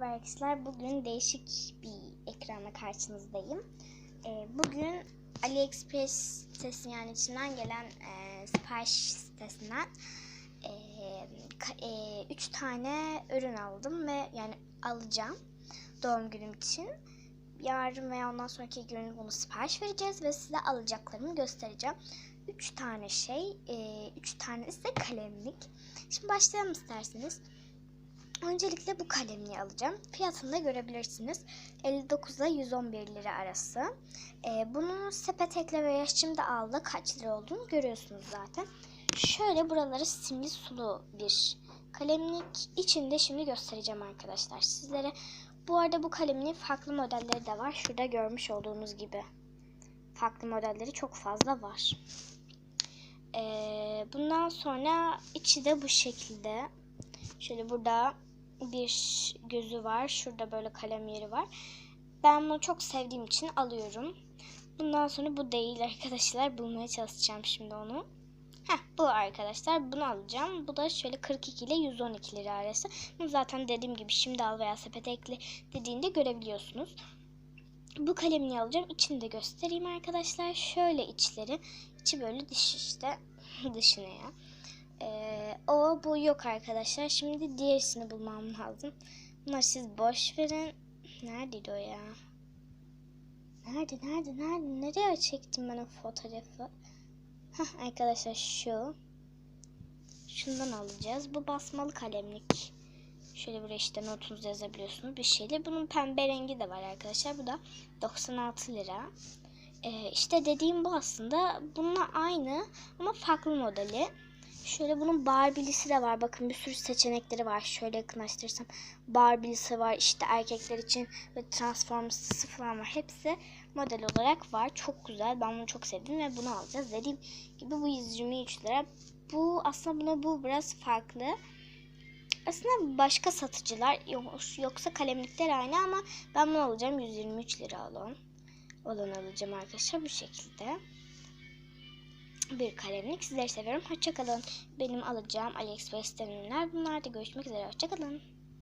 Merhaba arkadaşlar. Bugün değişik bir ekranla karşınızdayım. Ee, bugün AliExpress sitesi yani içinden gelen e, sipariş sitesinden 3 tane ürün aldım ve yani alacağım doğum günüm için. Yarın veya ondan sonraki gün bunu sipariş vereceğiz ve size alacaklarımı göstereceğim. 3 tane şey, 3 tane ise kalemlik. Şimdi başlayalım isterseniz. Öncelikle bu kalemliği alacağım. Fiyatını da görebilirsiniz. 59 ile 111 lira arası. Ee, bunu sepet ekle ve yaşımda aldı. Kaç lira olduğunu görüyorsunuz zaten. Şöyle buraları simli sulu bir kalemlik. içinde şimdi göstereceğim arkadaşlar sizlere. Bu arada bu kalemliğin farklı modelleri de var. Şurada görmüş olduğunuz gibi. Farklı modelleri çok fazla var. Ee, bundan sonra içi de bu şekilde. Şöyle burada bir gözü var. Şurada böyle kalem yeri var. Ben bunu çok sevdiğim için alıyorum. Bundan sonra bu değil arkadaşlar. Bulmaya çalışacağım şimdi onu. Heh, bu arkadaşlar. Bunu alacağım. Bu da şöyle 42 ile 112 lira arası. Bunu zaten dediğim gibi şimdi al veya sepete ekle dediğinde görebiliyorsunuz. Bu kalemini alacağım. İçini de göstereyim arkadaşlar. Şöyle içleri. İçi böyle dış işte. Dışına ya. Ee, o bu yok arkadaşlar. Şimdi diğerisini bulmam lazım. Bunlar siz boş verin. Neredeydi o ya? Nerede nerede nerede? Nereye çektim ben o fotoğrafı? Hah arkadaşlar şu. Şundan alacağız. Bu basmalı kalemlik. Şöyle buraya işte notunuzu yazabiliyorsunuz bir şeyle. Bunun pembe rengi de var arkadaşlar. Bu da 96 lira. Ee, işte dediğim bu aslında. Bununla aynı ama farklı modeli. Şöyle bunun Barbie'lisi de var. Bakın bir sürü seçenekleri var. Şöyle yakınlaştırırsam. Barbie'lisi var. İşte erkekler için ve Transformers'ı falan var. Hepsi model olarak var. Çok güzel. Ben bunu çok sevdim ve bunu alacağız. Dediğim gibi bu 123 lira. Bu aslında buna bu biraz farklı. Aslında başka satıcılar yoksa kalemlikler aynı ama ben bunu alacağım 123 lira olan. Olan alacağım arkadaşlar bu şekilde bir kalemlik. Sizleri seviyorum. Hoşçakalın. Benim alacağım AliExpress'ten ürünler. Bunlarda görüşmek üzere. Hoşçakalın.